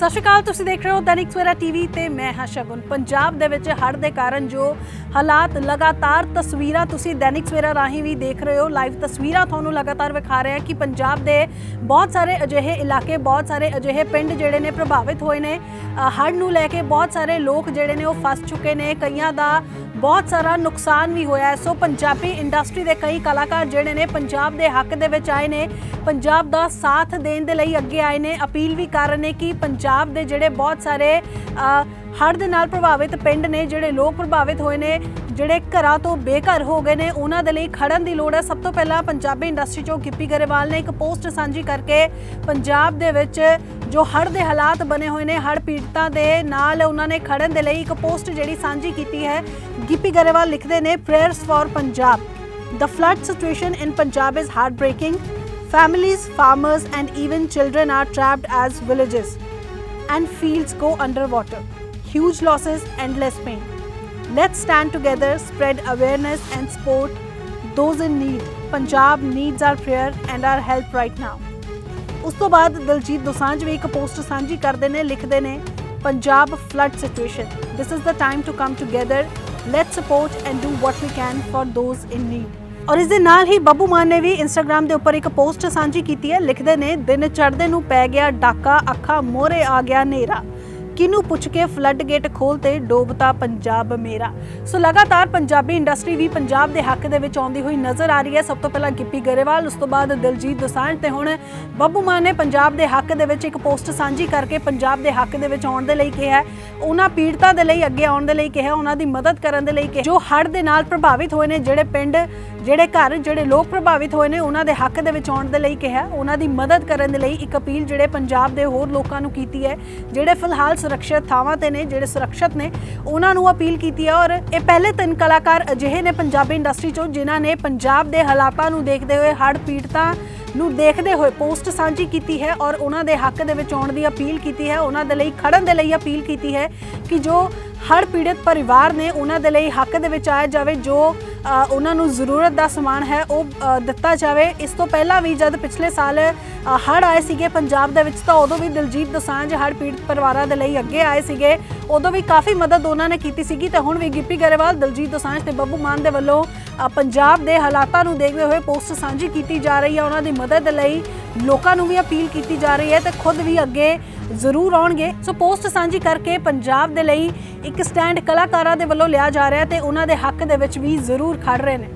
ਸਤਿ ਸ਼੍ਰੀ ਅਕਾਲ, ਤੁਸੀਂ ਦੇਖ ਰਹੇ ਹੋ ਦੈਨਿਕ ਸਵੇਰਾ ਟੀਵੀ ਤੇ ਮੈਂ ਹਾਂ ਸ਼ਗੁਨ। ਪੰਜਾਬ ਦੇ ਵਿੱਚ ਹੜ੍ਹ ਦੇ ਕਾਰਨ ਜੋ ਹਾਲਾਤ ਲਗਾਤਾਰ ਤਸਵੀਰਾਂ ਤੁਸੀਂ ਦੈਨਿਕ ਸਵੇਰਾ ਰਾਹੀਂ ਵੀ ਦੇਖ ਰਹੇ ਹੋ, ਲਾਈਵ ਤਸਵੀਰਾਂ ਤੁਹਾਨੂੰ ਲਗਾਤਾਰ ਵਿਖਾ ਰਹੇ ਹਾਂ ਕਿ ਪੰਜਾਬ ਦੇ ਬਹੁਤ ਸਾਰੇ ਅਜਿਹੇ ਇਲਾਕੇ, ਬਹੁਤ ਸਾਰੇ ਅਜਿਹੇ ਪਿੰਡ ਜਿਹੜੇ ਨੇ ਪ੍ਰਭਾਵਿਤ ਹੋਏ ਨੇ। ਹੜ੍ਹ ਨੂੰ ਲੈ ਕੇ ਬਹੁਤ ਸਾਰੇ ਲੋਕ ਜਿਹੜੇ ਨੇ ਉਹ ਫਸ ਚੁੱਕੇ ਨੇ। ਕਈਆਂ ਦਾ ਬਹੁਤ ਸਾਰਾ ਨੁਕਸਾਨ ਵੀ ਹੋਇਆ ਹੈ। ਸੋ ਪੰਜਾਬੀ ਇੰਡਸਟਰੀ ਦੇ ਕਈ ਕਲਾਕਾਰ ਜਿਹੜੇ ਨੇ ਪੰਜਾਬ ਦੇ ਹੱਕ ਦੇ ਵਿੱਚ ਆਏ ਨੇ, ਪੰਜਾਬ ਦਾ ਸਾਥ ਦੇਣ ਦੇ ਲਈ ਅੱਗੇ ਆਏ ਨੇ। ਅਪੀਲ ਵੀ ਕਰ ਰਹੇ ਨੇ ਕਿ ਪੰਜਾਬ ਦੇ ਜਿਹੜੇ ਬਹੁਤ ਸਾਰੇ ਹੜ੍ਹ ਦੇ ਨਾਲ ਪ੍ਰਭਾਵਿਤ ਪਿੰਡ ਨੇ ਜਿਹੜੇ ਲੋਕ ਪ੍ਰਭਾਵਿਤ ਹੋਏ ਨੇ ਜਿਹੜੇ ਘਰਾਂ ਤੋਂ ਬੇਘਰ ਹੋ ਗਏ ਨੇ ਉਹਨਾਂ ਦੇ ਲਈ ਖੜਨ ਦੀ ਲੋੜ ਹੈ ਸਭ ਤੋਂ ਪਹਿਲਾਂ ਪੰਜਾਬੀ ਇੰਡਸਟਰੀ ਚੋਂ ਗਿੱਪੀ ਗਰੇਵਾਲ ਨੇ ਇੱਕ ਪੋਸਟ ਸਾਂਝੀ ਕਰਕੇ ਪੰਜਾਬ ਦੇ ਵਿੱਚ ਜੋ ਹੜ੍ਹ ਦੇ ਹਾਲਾਤ ਬਣੇ ਹੋਏ ਨੇ ਹੜ੍ਹ ਪੀੜਤਾਂ ਦੇ ਨਾਲ ਉਹਨਾਂ ਨੇ ਖੜਨ ਦੇ ਲਈ ਇੱਕ ਪੋਸਟ ਜਿਹੜੀ ਸਾਂਝੀ ਕੀਤੀ ਹੈ ਗਿੱਪੀ ਗਰੇਵਾਲ ਲਿਖਦੇ ਨੇ prayers for Punjab The flood situation in Punjab is heartbreaking. Families, farmers, and even children are trapped as villages, and fields go underwater. Huge losses, endless pain. Let's stand together, spread awareness, and support those in need. Punjab needs our prayer and our help right now. ਉਸ ਤੋਂ ਬਾਅਦ ਦਲਜੀਤ ਦੋਸਾਂਝ ਵੀ ਇੱਕ post ਸਾਂਝੀ ਕਰਦੇ ਨੇ ਲਿਖਦੇ ਨੇ Punjab flood situation this is the time to come together let's support and do what we can for those in need ਔਰ ਇਸ ਦੇ ਨਾਲ ਹੀ ਬੱਬੂ ਮਾਨ ਨੇ ਵੀ ਇੰਸਟਾਗ੍ਰam ਦੇ ਉੱਪਰ ਇੱਕ ਪੋਸਟ ਸਾਂਝੀ ਕੀਤੀ ਹੈ ਲਿਖਦੇ ਨੇ ਦਿਨ ਚੜ੍ਹਦੇ ਨੂੰ ਪੈ ਗਿਆ ਡਾਕਾ ਅੱਖਾਂ ਮੋਰੇ ਆ ਗਿਆ ਹਨੇਰਾ ਕਿਨੂੰ ਪੁੱਛ ਕੇ ਫਲੱਡ ਗੇਟ ਖੋਲਤੇ ਡੋਬਤਾ ਪੰਜਾਬ ਮੇਰਾ ਸੋ ਲਗਾਤਾਰ ਪੰਜਾਬੀ ਇੰਡਸਟਰੀ ਵੀ ਪੰਜਾਬ ਦੇ ਹੱਕ ਦੇ ਵਿੱਚ ਆਉਂਦੀ ਹੋਈ ਨਜ਼ਰ ਆ ਰਹੀ ਹੈ ਸਭ ਤੋਂ ਪਹਿਲਾਂ ਗਿੱਪੀ ਗਰੇਵਾਲ, ਉਸ ਤੋਂ ਬਾਅਦ ਦਿਲਜੀਤ ਦੋਸਾਂਝ ਤੇ ਹੁਣ ਬੱਬੂ ਮਾਨ ਨੇ ਪੰਜਾਬ ਦੇ ਹੱਕ ਦੇ ਵਿੱਚ ਇੱਕ ਪੋਸਟ ਸਾਂਝੀ ਕਰਕੇ ਪੰਜਾਬ ਦੇ ਹੱਕ ਦੇ ਵਿੱਚ ਆਉਣ ਦੇ ਲਈ ਕਿਹਾ ਹੈ। ਉਹਨਾਂ ਪੀੜਤਾਂ ਦੇ ਲਈ, ਅੱਗੇ ਆਉਣ ਦੇ ਲਈ ਕਿਹਾ, ਉਹਨਾਂ ਦੀ ਮਦਦ ਕਰਨ ਦੇ ਲਈ ਕਿਹਾ, ਜੋ ਹੜ੍ਹ ਦੇ ਨਾਲ ਪ੍ਰਭਾਵਿਤ ਹੋਏ ਨੇ, ਜਿਹੜੇ ਪਿੰਡ ਜਿਹੜੇ ਘਰ, ਜਿਹੜੇ ਲੋਕ ਪ੍ਰਭਾਵਿਤ ਹੋਏ ਨੇ, ਉਹਨਾਂ ਦੇ ਹੱਕ ਦੇ ਵਿੱਚ ਆਉਣ ਦੇ ਲਈ ਕਿਹਾ। ਉਹਨਾਂ ਦੀ ਮਦਦ ਕਰਨ ਦੇ ਲਈ ਇੱਕ ਅਪੀਲ ਜਿਹੜੇ ਪੰਜਾਬ ਦੇ ਹੋਰ ਲੋਕਾਂ ਨੂੰ ਕੀਤੀ ਹੈ, ਜਿਹੜੇ ਫਿਲਹਾਲ ਸੁਰੱਖਿਅਤ ਥਾਵਾਂ ਤੇ ਨੇ, ਜਿਹੜੇ ਸੁਰੱਖਿਅਤ ਨੇ, ਉਹਨਾਂ ਨੂੰ ਅਪੀਲ ਕੀਤੀ ਹੈ। ਔਰ ਇਹ ਪਹਿਲੇ ਤਿੰਨ ਕਲਾਕਾਰ ਅਜਿਹੇ ਨੇ ਪੰਜਾਬੀ ਇੰਡਸਟਰੀ ਚੋਂ, ਜਿਨ੍ਹਾਂ ਨੇ ਪੰਜਾਬ ਦੇ ਹਾਲਾਤਾਂ ਨੂੰ ਦੇਖਦੇ ਹੋਏ, ਹੜ੍ਹ ਪੀੜਤਾਂ ਨੂੰ ਦੇਖਦੇ ਹੋਏ ਪੋਸਟ ਸਾਂਝੀ ਕੀਤੀ ਹੈ ਔਰ ਉਹਨਾਂ ਦੇ ਹੱਕ ਦੇ ਵਿੱਚ ਆਉਣ ਦੀ ਅਪੀਲ ਕੀਤੀ ਹੈ। ਉਹਨਾਂ ਦੇ ਲਈ ਖੜਨ ਦੇ ਲਈ ਅਪੀਲ ਕੀਤੀ ਹੈ ਕਿ ਜੋ ਹੜ੍ਹ ਪੀੜਤ ਪਰਿਵਾਰ ਨੇ, ਉਹਨਾਂ ਦੇ ਲਈ ਹੱਕ ਦੇ ਵਿੱਚ ਆਇਆ ਜਾਵੇ, ਜੋ ਉਹਨਾਂ ਨੂੰ ਜ਼ਰੂਰਤ ਦਾ ਸਮਾਨ ਹੈ ਉਹ ਦਿੱਤਾ ਜਾਵੇ। ਇਸ ਤੋਂ ਪਹਿਲਾਂ ਵੀ ਜਦ ਪਿਛਲੇ ਸਾਲ ਅ, ਹੜ੍ਹ ਆਏ ਸੀਗੇ ਪੰਜਾਬ ਦੇ ਵਿੱਚ ਤਾਂ ਉਦੋਂ ਵੀ ਦਿਲਜੀਤ ਦੋਸਾਂਝ ਹੜ੍ਹ ਪੀੜਤ ਪਰਿਵਾਰਾਂ ਦੇ ਲਈ ਅੱਗੇ ਆਏ ਸੀਗੇ। ਉਦੋਂ ਵੀ ਕਾਫੀ ਮਦਦ ਉਹਨਾਂ ਨੇ ਕੀਤੀ ਸੀਗੀ ਤੇ ਹੁਣ ਵੀ ਗਿੱਪੀ ਗਰੇਵਾਲ ਦਿਲਜੀਤ ਦੋਸਾਂਝ ਤੇ ਬੱਬੂ ਮਾਨ ਦੇ ਵੱਲੋਂ ਪੰਜਾਬ ਦੇ ਹਾਲਾਤਾਂ ਨੂੰ ਦੇਖਦੇ ਹੋਏ ਪੋਸਟ ਸਾਂਝੀ ਕੀਤੀ ਜਾ ਰਹੀ ਹੈ। ਉਹਨਾਂ ਦੀ ਮਦਦ ਲਈ ਲੋਕਾਂ ਨੂੰ ਵੀ ਅਪੀਲ ਕੀਤੀ ਜਾ ਰਹੀ ਹੈ ਤੇ ਖੁਦ ਵੀ ਅੱਗੇ ਜ਼ਰੂਰ ਆਉਣਗੇ। ਸੋ ਪੋਸਟ ਸਾਂਝੀ ਕਰਕੇ ਪੰਜਾਬ ਦੇ ਲਈ ਇੱਕ ਸਟੈਂਡ ਕਲਾਕਾਰਾਂ ਦੇ ਵੱਲੋਂ ਲਿਆ ਜਾ ਰਿਹਾ ਤੇ ਉਹਨਾਂ ਦੇ ਹੱਕ ਦੇ ਵਿੱਚ ਵੀ ਜ਼ਰੂਰ ਖੜ ਰਹੇ ਨੇ।